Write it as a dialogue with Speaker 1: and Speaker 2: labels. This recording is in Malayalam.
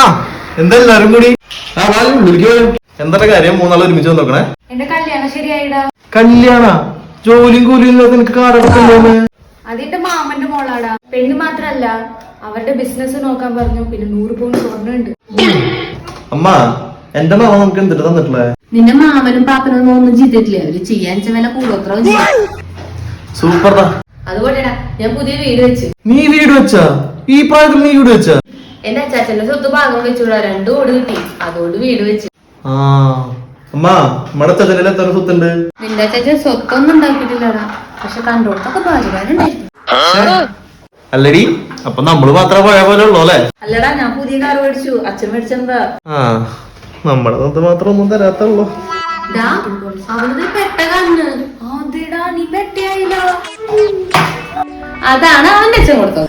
Speaker 1: ആ എന്താല്ലരും കൂടി. ആ വാലും വിളിക്കോ. എന്താണ് കാര്യം? മൂന്നാൾ ഒരുമിച്ച് നോക്കണേ.
Speaker 2: എന്റെ കല്യാണം ശരിയായിടാ.
Speaker 1: കല്യാണ? ജോലിയും കൂലിയും ഇല്ലാതെ നിനക്ക്
Speaker 2: അതെന്റെ മാമന്റെ മോളാടാ. പെണ്ണ് മാത്രല്ല അവരുടെ ബിസിനസ് നോക്കാൻ പറഞ്ഞു. പിന്നെ നൂറ് പൗണ്ട് സ്വർണുണ്ട്.
Speaker 1: അമ്മ എന്റെ മാമ നമുക്ക് എന്തിട്ട് തന്നിട്ടുള്ളേ?
Speaker 3: നിന്റെ മാമനും പാപ്പനും ഒന്നും ചെയ്തിട്ടില്ല? അവർ ചെയ്യാൻ വില കൂടുതൽ
Speaker 1: സൂപ്പർ
Speaker 3: അതുകൊണ്ടാ ഞാൻ പുതിയ വീട് വെച്ച്.
Speaker 1: നീ വീട് വെച്ചാ? ഈ പ്രായത്തിൽ നീ വീട് വെച്ചാ?
Speaker 3: എന്റെ അച്ചാച്ചന്റെ സ്വത്ത് ഭാഗം വെച്ചുള്ള രണ്ടു ഓട് കിട്ടി. അതുകൊണ്ട് വീട് വെച്ചു.
Speaker 1: ആ അമ്മ നമ്മുടെ ചതലിൽ എത്ര സ്വത്തുണ്ട്?
Speaker 3: നിന്റെ അച്ചാച്ചൻ സ്വത്തൊന്നും ഉണ്ടാക്കിയിട്ടില്ലടാ. പക്ഷെ കണ്ടോടത്തൊക്കെ ഭാര്യമാരുണ്ടായിരുന്നു.
Speaker 1: അല്ലടി അപ്പൊ നമ്മൾ മാത്രമേ പോയ പോലെ ഉള്ളു അല്ലേ?
Speaker 3: അല്ലടാ ഞാൻ പുതിയ കാർ മേടിച്ചു. അച്ഛൻ മേടിച്ചെന്താ
Speaker 1: ആ നമ്മുടെ സ്വത്ത് മാത്രം ഒന്നും തരാത്തുള്ളൂ.
Speaker 3: അവളത് പെട്ട കണ്ണ്.
Speaker 2: അതെടാ നീ പെട്ടിയായില്ലോ.
Speaker 3: അതാണ് അവന്റെ അച്ഛൻ കൊടുത്തത്.